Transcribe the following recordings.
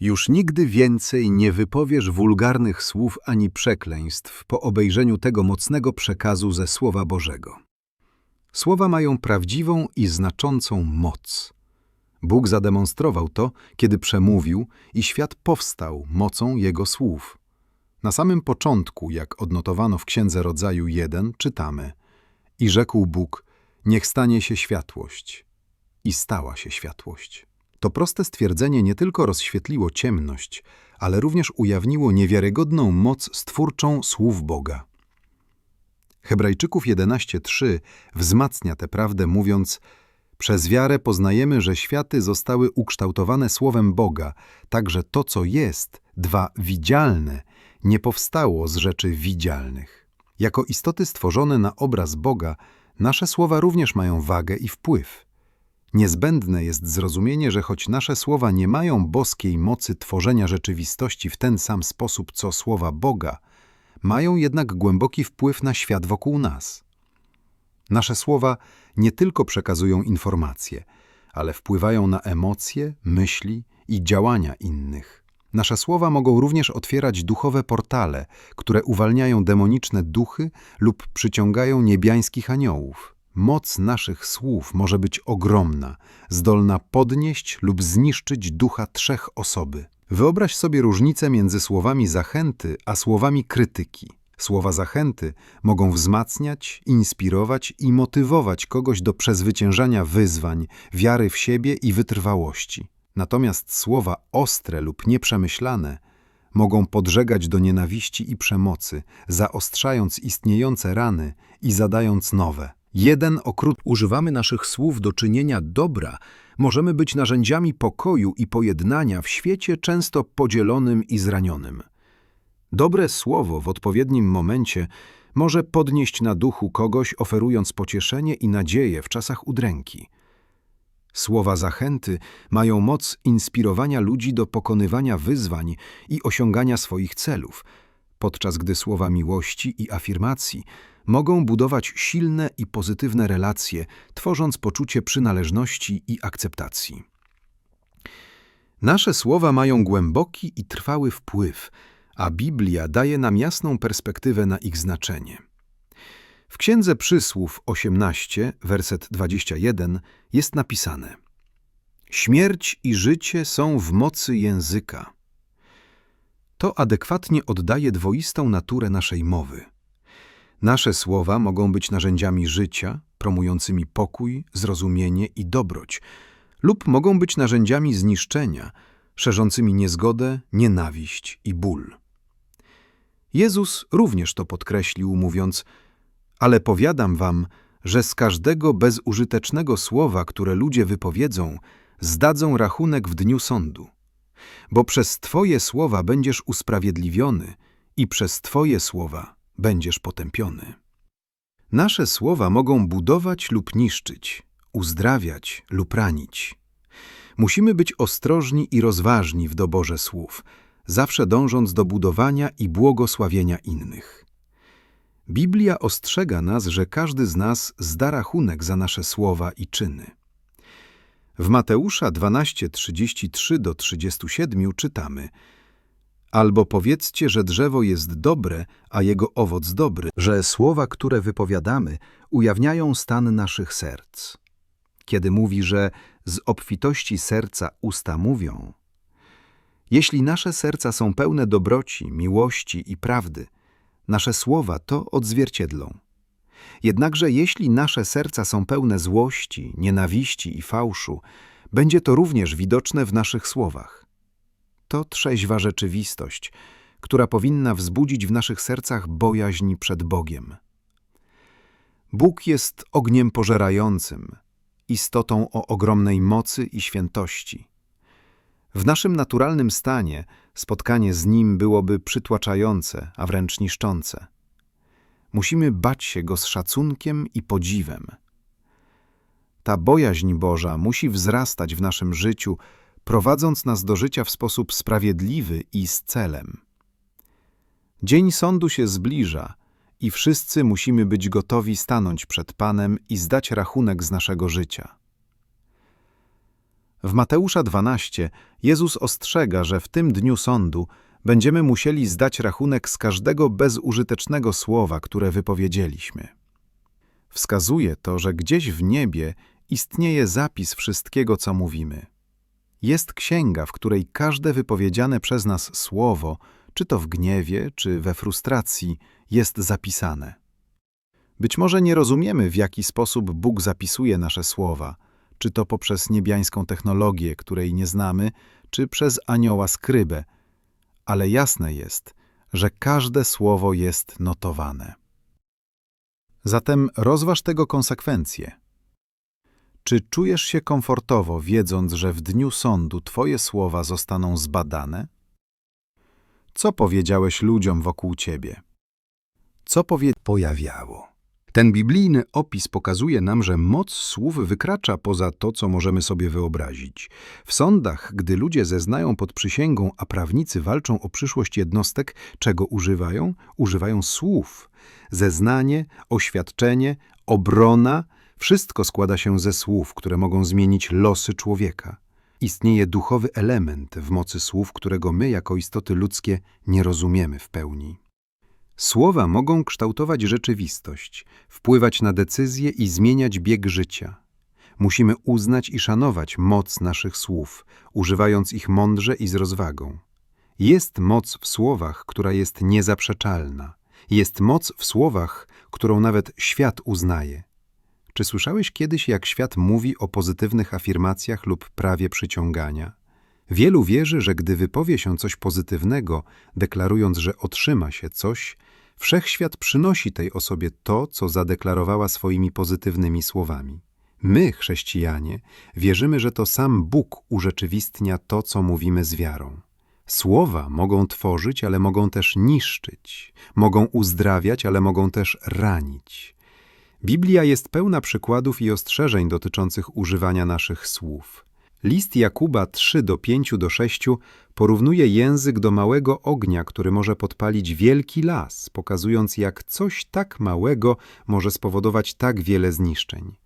Już nigdy więcej nie wypowiesz wulgarnych słów ani przekleństw po obejrzeniu tego mocnego przekazu ze Słowa Bożego. Słowa mają prawdziwą i znaczącą moc. Bóg zademonstrował to, kiedy przemówił i świat powstał mocą Jego słów. Na samym początku, jak odnotowano w Księdze Rodzaju 1, czytamy I rzekł Bóg, niech stanie się światłość. I stała się światłość. To proste stwierdzenie nie tylko rozświetliło ciemność, ale również ujawniło niewiarygodną moc stwórczą słów Boga. Hebrajczyków 11:3 wzmacnia tę prawdę mówiąc: Przez wiarę poznajemy, że światy zostały ukształtowane słowem Boga, tak że to co jest, dwa widzialne, nie powstało z rzeczy widzialnych. Jako istoty stworzone na obraz Boga, nasze słowa również mają wagę i wpływ. Niezbędne jest zrozumienie, że choć nasze słowa nie mają boskiej mocy tworzenia rzeczywistości w ten sam sposób co słowa Boga, mają jednak głęboki wpływ na świat wokół nas. Nasze słowa nie tylko przekazują informacje, ale wpływają na emocje, myśli i działania innych. Nasze słowa mogą również otwierać duchowe portale, które uwalniają demoniczne duchy lub przyciągają niebiańskich aniołów. Moc naszych słów może ogromna, ogromna, zdolna podnieść lub zniszczyć ducha trzech osoby. Wyobraź sobie różnicę między słowami zachęty a słowami krytyki. Słowa zachęty mogą wzmacniać, inspirować i motywować kogoś do przezwyciężania wyzwań, wiary w siebie i wytrwałości. Natomiast słowa ostre lub nieprzemyślane mogą podżegać do nienawiści i przemocy, zaostrzając istniejące rany i zadając nowe. Jeden okrut używamy naszych słów do czynienia dobra, możemy być narzędziami pokoju i pojednania w świecie często podzielonym i zranionym. Dobre słowo w odpowiednim momencie może podnieść na duchu kogoś, oferując pocieszenie i nadzieję w czasach udręki. Słowa zachęty mają moc inspirowania ludzi do pokonywania wyzwań i osiągania swoich celów, podczas gdy słowa miłości i afirmacji mogą budować silne i pozytywne relacje, tworząc poczucie przynależności i akceptacji. Nasze słowa mają głęboki i trwały wpływ, a Biblia daje nam jasną perspektywę na ich znaczenie. W Księdze Przysłów 18, werset 21 jest napisane Śmierć i życie są w mocy języka. To adekwatnie oddaje dwoistą naturę naszej mowy. Nasze słowa mogą być narzędziami życia, promującymi pokój, zrozumienie i dobroć, lub mogą być narzędziami zniszczenia, szerzącymi niezgodę, nienawiść i ból. Jezus również to podkreślił, mówiąc: Ale powiadam wam, że z każdego bezużytecznego słowa, które ludzie wypowiedzą, zdadzą rachunek w dniu sądu. Bo przez Twoje słowa będziesz usprawiedliwiony i przez Twoje słowa będziesz potępiony. Nasze słowa mogą budować lub niszczyć, uzdrawiać lub ranić. Musimy być ostrożni i rozważni w doborze słów, zawsze dążąc do budowania i błogosławienia innych. Biblia ostrzega nas, że każdy z nas zda rachunek za nasze słowa i czyny. W Mateusza 12:33 37 czytamy: Albo powiedzcie, że drzewo jest dobre, a jego owoc dobry, że słowa, które wypowiadamy, ujawniają stan naszych serc. Kiedy mówi, że z obfitości serca usta mówią, jeśli nasze serca są pełne dobroci, miłości i prawdy, nasze słowa to odzwierciedlą. Jednakże jeśli nasze serca są pełne złości, nienawiści i fałszu, będzie to również widoczne w naszych słowach. To trzeźwa rzeczywistość, która powinna wzbudzić w naszych sercach bojaźń przed Bogiem. Bóg jest ogniem pożerającym, istotą o ogromnej mocy i świętości. W naszym naturalnym stanie spotkanie z Nim byłoby przytłaczające, a wręcz niszczące. Musimy bać się Go z szacunkiem i podziwem. Ta bojaźń Boża musi wzrastać w naszym życiu, prowadząc nas do życia w sposób sprawiedliwy i z celem. Dzień sądu się zbliża i wszyscy musimy być gotowi stanąć przed Panem i zdać rachunek z naszego życia. W Mateusza 12 Jezus ostrzega, że w tym dniu sądu będziemy musieli zdać rachunek z każdego bezużytecznego słowa, które wypowiedzieliśmy. Wskazuje to, że gdzieś w niebie istnieje zapis wszystkiego, co mówimy. Jest księga, w której każde wypowiedziane przez nas słowo, czy to w gniewie, czy we frustracji, jest zapisane. Być może nie rozumiemy, w jaki sposób Bóg zapisuje nasze słowa, czy to poprzez niebiańską technologię, której nie znamy, czy przez anioła skrybę, ale jasne jest, że każde słowo jest notowane. Zatem rozważ tego konsekwencje. Czy czujesz się komfortowo, wiedząc, że w dniu sądu Twoje słowa zostaną zbadane? Co powiedziałeś ludziom wokół Ciebie? Co powie... pojawiało. Ten biblijny opis pokazuje nam, że moc słów wykracza poza to, co możemy sobie wyobrazić. W sądach, gdy ludzie zeznają pod przysięgą, a prawnicy walczą o przyszłość jednostek, czego używają? Używają słów. Zeznanie, oświadczenie, obrona wszystko składa się ze słów, które mogą zmienić losy człowieka. Istnieje duchowy element w mocy słów, którego my, jako istoty ludzkie, nie rozumiemy w pełni. Słowa mogą kształtować rzeczywistość, wpływać na decyzje i zmieniać bieg życia. Musimy uznać i szanować moc naszych słów, używając ich mądrze i z rozwagą. Jest moc w słowach, która jest niezaprzeczalna. Jest moc w słowach, którą nawet świat uznaje. Czy słyszałeś kiedyś, jak świat mówi o pozytywnych afirmacjach lub prawie przyciągania? Wielu wierzy, że gdy wypowie się coś pozytywnego, deklarując, że otrzyma się coś, wszechświat przynosi tej osobie to, co zadeklarowała swoimi pozytywnymi słowami. My, chrześcijanie, wierzymy, że to sam Bóg urzeczywistnia to, co mówimy z wiarą. Słowa mogą tworzyć, ale mogą też niszczyć, mogą uzdrawiać, ale mogą też ranić. Biblia jest pełna przykładów i ostrzeżeń dotyczących używania naszych słów. List Jakuba 3 do 5 do 6 porównuje język do małego ognia, który może podpalić wielki las, pokazując jak coś tak małego może spowodować tak wiele zniszczeń.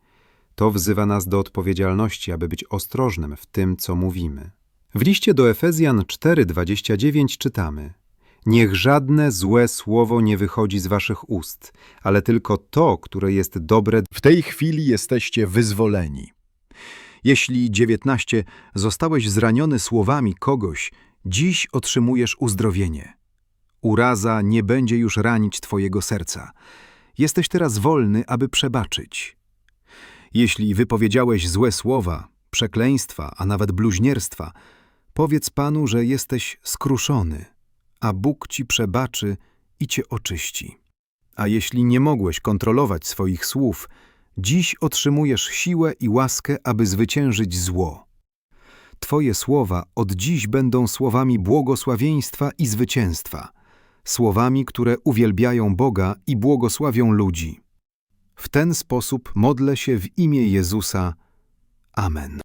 To wzywa nas do odpowiedzialności, aby być ostrożnym w tym, co mówimy. W liście do Efezjan 4:29 czytamy: Niech żadne złe słowo nie wychodzi z waszych ust, ale tylko to, które jest dobre W tej chwili jesteście wyzwoleni. Jeśli 19 zostałeś zraniony słowami kogoś, dziś otrzymujesz uzdrowienie. Uraza nie będzie już ranić twojego serca. Jesteś teraz wolny, aby przebaczyć. Jeśli wypowiedziałeś złe słowa, przekleństwa, a nawet bluźnierstwa, powiedz Panu, że jesteś skruszony, a Bóg ci przebaczy i cię oczyści. A jeśli nie mogłeś kontrolować swoich słów, Dziś otrzymujesz siłę i łaskę, aby zwyciężyć zło. Twoje słowa od dziś będą słowami błogosławieństwa i zwycięstwa, słowami, które uwielbiają Boga i błogosławią ludzi. W ten sposób modlę się w imię Jezusa. Amen.